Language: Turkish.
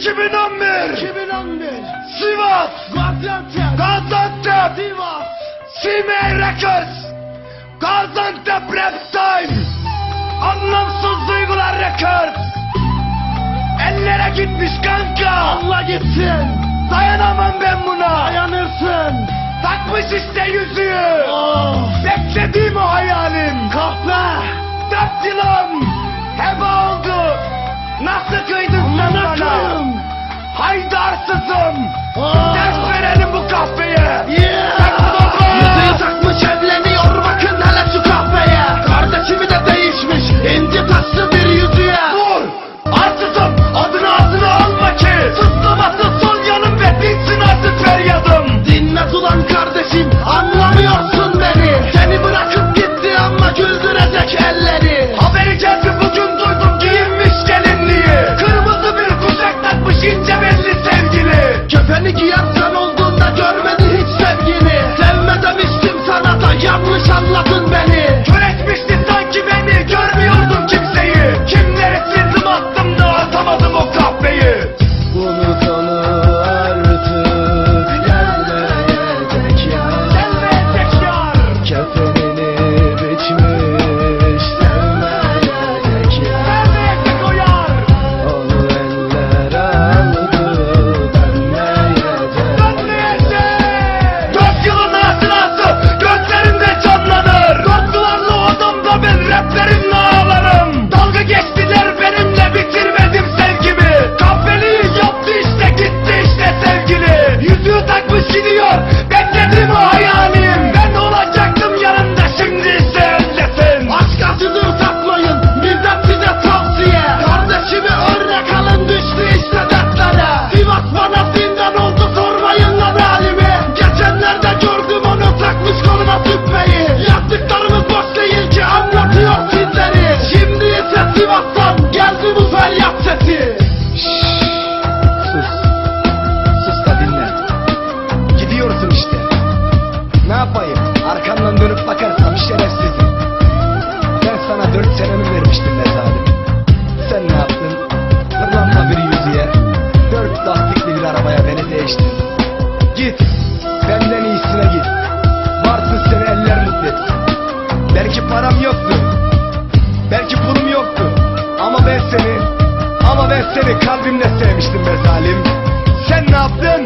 2011 2011 Sivas. Gaziantep. Gaziantep. Sivas. CMA Records. Gaziantep Rap Time Anlamsız Duygular Records. Ellere gitmiş kanka. Allah gitsin. Dayanamam ben buna. Dayanırsın. Takmış işte yüzüğü. Oh. Beklediğim o hayalim. Kahve Dört yılım them! Oh! Ben seni kalbimle sevmiştim be zalim Sen ne yaptın?